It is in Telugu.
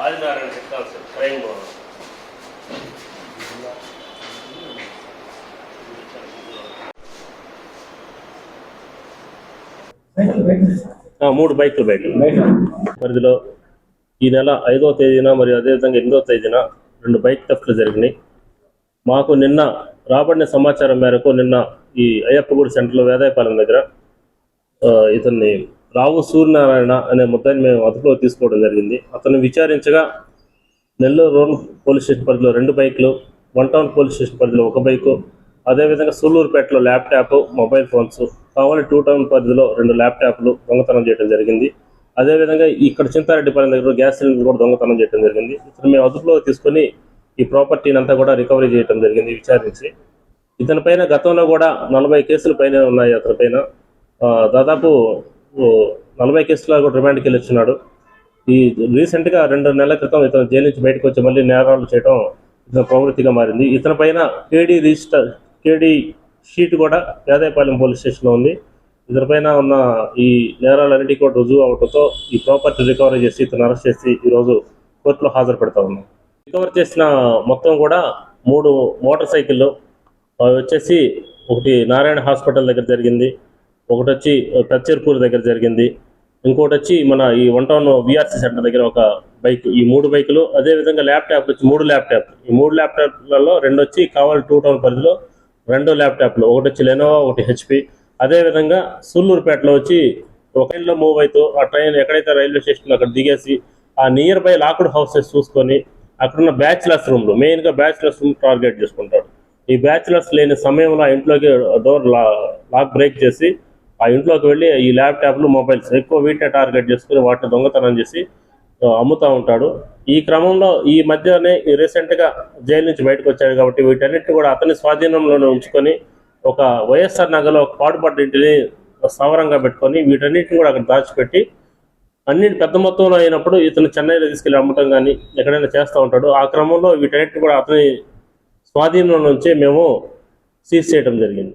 ఆదినారాయణ చిత్తాల్సి సరైన మూడు బైకులు బయట పరిధిలో ఈ నెల ఐదో తేదీన మరియు అదేవిధంగా ఎనిమిదో తేదీన రెండు బైక్ థెఫ్ట్లు జరిగినాయి. మాకు నిన్న రాబడిన సమాచారం మేరకు నిన్న ఈ అయ్యప్పగూడి సెంటర్లో వేదాయపాలెం దగ్గర ఇతన్ని రావు సూర్యనారాయణ అనే ముద్దాయిని మేము అదుపులో తీసుకోవడం జరిగింది. అతను విచారించగా నెల్లూరు రూరల్ పోలీస్ స్టేషన్ పరిధిలో రెండు బైకులు వన్ టౌన్ పోలీస్ స్టేషన్ పరిధిలో ఒక బైకు అదేవిధంగా సూళ్ళూరుపేటలో ల్యాప్టాప్ మొబైల్ ఫోన్స్ కావాలి టూ టౌన్ పరిధిలో రెండు ల్యాప్టాప్లు దొంగతనం చేయడం జరిగింది. అదేవిధంగా ఇక్కడ చింతారెడ్డిపాలెం దగ్గర గ్యాస్ సిలిండర్ కూడా దొంగతనం చేయడం జరిగింది. ఇతను మేము అదుపులో తీసుకొని ఈ ప్రాపర్టీని అంతా కూడా రికవరీ చేయడం జరిగింది విచారించి. ఇతని పైన గతంలో కూడా నలభై కేసులు పైన ఉన్నాయి అతని పైన దాదాపు నలభై కేసుల కూడా రిమాండ్కి వెళ్ళి వచ్చినాడు. ఈ రీసెంట్గా రెండు నెలల క్రితం ఇతను జైలు నుంచి బయటకు వచ్చి మళ్ళీ నేరాలు చేయడం ఇతని ప్రవృత్తిగా మారింది. ఇతని పైన కేడీ రిజిస్టర్ కేడీ షీట్ కూడా వేదాయపాలెం పోలీస్ స్టేషన్లో ఉంది. ఇతని పైన ఉన్న ఈ నేరాలన్నిటి కూడా రుజువు అవడంతో ఈ ప్రాపర్టీ రికవరీ చేసి ఇతను అరెస్ట్ చేసి ఈరోజు కోర్టులో హాజరు పెడతా ఉన్నాం. రికవర్ చేసిన మొత్తం కూడా మూడు మోటార్ సైకిళ్ళు. అవి వచ్చేసి ఒకటి నారాయణ హాస్పిటల్ దగ్గర జరిగింది ఒకటి వచ్చి కచ్చేర్పూర్ దగ్గర జరిగింది ఇంకోటి వచ్చి మన ఈ వన్ టౌన్ విఆర్సీ సెంటర్ దగ్గర ఒక బైక్. ఈ మూడు బైకులు అదే విధంగా ల్యాప్టాప్ వచ్చి మూడు ల్యాప్టాప్. ఈ మూడు ల్యాప్టాప్లలో రెండు వచ్చి కావాలి టూ టౌన్ పరిధిలో రెండు ల్యాప్టాప్లు ఒకటి వచ్చి లెనోవా ఒకటి హెచ్పి అదేవిధంగా సూళ్ళూరుపేటలో వచ్చి ఒక ట్రైన్లో మూవ్ అవుతూ ఆ ట్రైన్ ఎక్కడైతే రైల్వే స్టేషన్ అక్కడ దిగేసి ఆ నియర్ బై లాక్డ్ హౌసెస్ చూసుకొని అక్కడున్న బ్యాచిలర్స్ రూమ్లు మెయిన్గా బ్యాచిలర్స్ రూమ్ టార్గెట్ చేసుకుంటాడు. ఈ బ్యాచిలర్స్ లేని సమయంలో ఆ ఇంట్లోకి డోర్ లాక్ బ్రేక్ చేసి ఆ ఇంట్లోకి వెళ్ళి ఈ ల్యాప్టాప్లు మొబైల్స్ ఎక్కువ వీటిని టార్గెట్ చేసుకుని వాటిని దొంగతనం చేసి అమ్ముతూ ఉంటాడు. ఈ క్రమంలో ఈ మధ్యనే రీసెంట్గా గా జైలు నుంచి బయటకు వచ్చాడు కాబట్టి వీటన్నిటిని కూడా అతని స్వాధీనంలోనే ఉంచుకొని ఒక వైఎస్ఆర్ నగర్లో ఒక పాడుపడ్డ ఇంటిని స్థావరంగా పెట్టుకొని వీటన్నిటిని కూడా అక్కడ దాచిపెట్టి అన్ని పెద్ద మొత్తంలో అయినప్పుడు ఇతను చెన్నైలో తీసుకెళ్ళి అమ్మటం కానీ ఎక్కడైనా చేస్తూ ఉంటాడు. ఆ క్రమంలో వీటన్నిటిని కూడా అతని స్వాధీనం నుంచే మేము సీజ్ చేయడం జరిగింది.